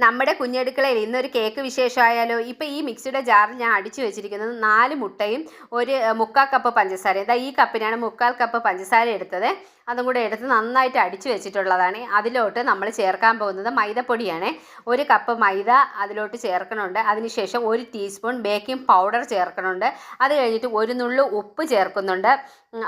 നമ്മുടെ കുഞ്ഞടുക്കളയിൽ ഇന്നൊരു കേക്ക് വിശേഷമായാലോ ഇപ്പോൾ ഈ മിക്സിയുടെ ജാറിൽ ഞാൻ അടിച്ചു വെച്ചിരിക്കുന്നത് നാല് മുട്ടയും ഒരു മുക്കാൽ കപ്പ് പഞ്ചസാര ഇതാ ഈ കപ്പിനാണ് മുക്കാൽ കപ്പ് പഞ്ചസാര എടുത്തത്. അതും കൂടെ എടുത്ത് നന്നായിട്ട് അടിച്ചു വെച്ചിട്ടുള്ളതാണ്. അതിലോട്ട് നമ്മൾ ചേർക്കാൻ പോകുന്നത് മൈദപ്പൊടിയാണ്. ഒരു കപ്പ് മൈദ അതിലോട്ട് ചേർക്കണുണ്ട്. അതിനുശേഷം ഒരു ടീസ്പൂൺ ബേക്കിംഗ് പൗഡർ ചേർക്കണുണ്ട്. അത് കഴിഞ്ഞിട്ട് ഒരു നുള്ളു ഉപ്പ് ചേർക്കുന്നുണ്ട്.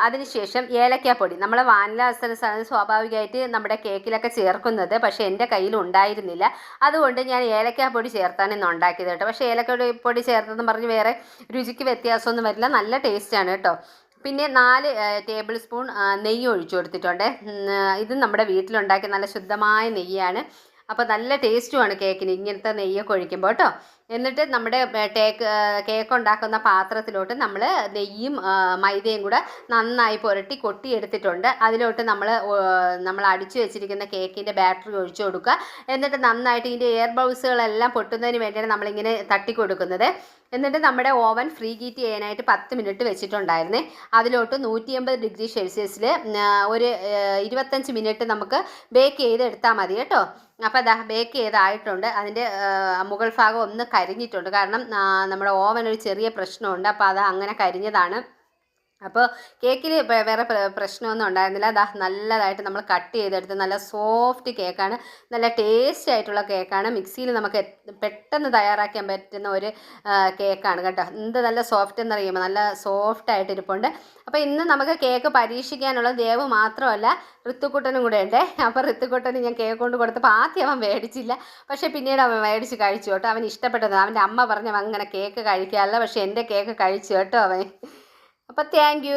അതിനുശേഷം ഏലക്കാപ്പൊടി. നമ്മൾ വാനില എസൻസ് സ്വാഭാവികമായിട്ട് നമ്മുടെ കേക്കിലൊക്കെ ചേർക്കുന്നത്. പക്ഷേ എന്റെ കയ്യിൽ ഉണ്ടായിരുന്നില്ല. അതുകൊണ്ട് ഞാൻ ഏലക്കാപ്പൊടി ചേർത്താണ് ഇന്ന് ഉണ്ടാക്കിയത് കേട്ടോ. പക്ഷേ ഏലക്കാപ്പൊടി പൊടി ചേർത്തതെന്ന് പറഞ്ഞ് വേറെ രുചിക്ക് വ്യത്യാസമൊന്നും വരില്ല. നല്ല ടേസ്റ്റാണ് കേട്ടോ. പിന്നെ നാല് ടേബിൾ സ്പൂൺ നെയ്യ് ഒഴിച്ചു കൊടുത്തിട്ടുണ്ട്. ഇത് നമ്മുടെ വീട്ടിലുണ്ടാക്കിയ നല്ല ശുദ്ധമായ നെയ്യാണ്. അപ്പോൾ നല്ല ടേസ്റ്റുമാണ് കേക്കിന് ഇങ്ങനത്തെ നെയ്യൊക്കെ ഒഴിക്കുമ്പോൾ കേട്ടോ എന്നിട്ട് നമ്മുടെ ടേക്ക് കേക്ക് ഉണ്ടാക്കുന്ന പാത്രത്തിലോട്ട് നമ്മൾ നെയ്യും മൈദയും കൂടെ നന്നായി പുരട്ടി കൊട്ടിയെടുത്തിട്ടുണ്ട്. അതിലോട്ട് നമ്മൾ നമ്മൾ അടിച്ചു വെച്ചിരിക്കുന്ന കേക്കിന്റെ ബാറ്ററി ഒഴിച്ചു കൊടുക്കുക. എന്നിട്ട് നന്നായിട്ട് ഇതിന്റെ എയർ ബൗസുകളെല്ലാം പൊട്ടുന്നതിന് വേണ്ടിയാണ് നമ്മളിങ്ങനെ തട്ടി കൊടുക്കുന്നത് എന്നിട്ട് നമ്മുടെ ഓവൻ ഫ്രീ ഹീറ്റ് ചെയ്യാനായിട്ട് പത്ത് മിനിറ്റ് വെച്ചിട്ടുണ്ടായിരുന്നേ. അതിലോട്ട് നൂറ്റി എൺപത് ഡിഗ്രി സെൽഷ്യസിൽ ഒരു ഇരുപത്തഞ്ച് മിനിറ്റ് നമുക്ക് ബേക്ക് ചെയ്ത് എടുത്താൽ മതി കേട്ടോ. അപ്പോൾ അതാ ബേക്ക് ചെയ്തായിട്ടുണ്ട്. അതിന്റെ മുകൾ ഭാഗം ഒന്ന് കരിഞ്ഞിട്ടുണ്ട്. കാരണം നമ്മുടെ ഓവൻ ഒരു ചെറിയ പ്രശ്നമുണ്ട്. അപ്പോൾ അത് അങ്ങനെ കരിഞ്ഞതാണ്. അപ്പോൾ കേക്കിൽ വേറെ പ്ര- പ്രശ്നമൊന്നും ഉണ്ടായിരുന്നില്ല. അതാ നല്ലതായിട്ട് നമ്മൾ കട്ട് ചെയ്തെടുത്ത് നല്ല സോഫ്റ്റ് കേക്കാണ്. നല്ല ടേസ്റ്റി ആയിട്ടുള്ള കേക്കാണ്. മിക്സിയിൽ നമുക്ക് പെട്ടെന്ന് തയ്യാറാക്കാൻ പറ്റുന്ന ഒരു കേക്കാണ് കേട്ടോ. എന്ത് നല്ല സോഫ്റ്റ് എന്ന് എന്നറിയുമ്പോൾ നല്ല സോഫ്റ്റ് ആയിട്ട് ഇരിപ്പുണ്ട് അപ്പോൾ ഇന്ന് നമുക്ക് കേക്ക് പരീക്ഷിക്കാനുള്ള ദേവ് മാത്രമല്ല ഋത്തുക്കുട്ടനും കൂടെ ഉണ്ട്. അപ്പോൾ ഋത്തുക്കുട്ടന് ഞാൻ കേക്ക് കൊണ്ട് കൊടുത്തപ്പോൾ ആദ്യം അവൻ മേടിച്ചില്ല. പക്ഷേ പിന്നീട് അവൻ മേടിച്ച് കഴിച്ചു കേട്ടോ. അവൻ ഇഷ്ടപ്പെട്ടത്. അവന്റെ അമ്മ പറഞ്ഞു അങ്ങനെ കേക്ക് കഴിക്കാറില്ല. പക്ഷേ എന്റെ കേക്ക് കഴിച്ചു കേട്ടോ അവൻ. അപ്പോൾ താങ്ക്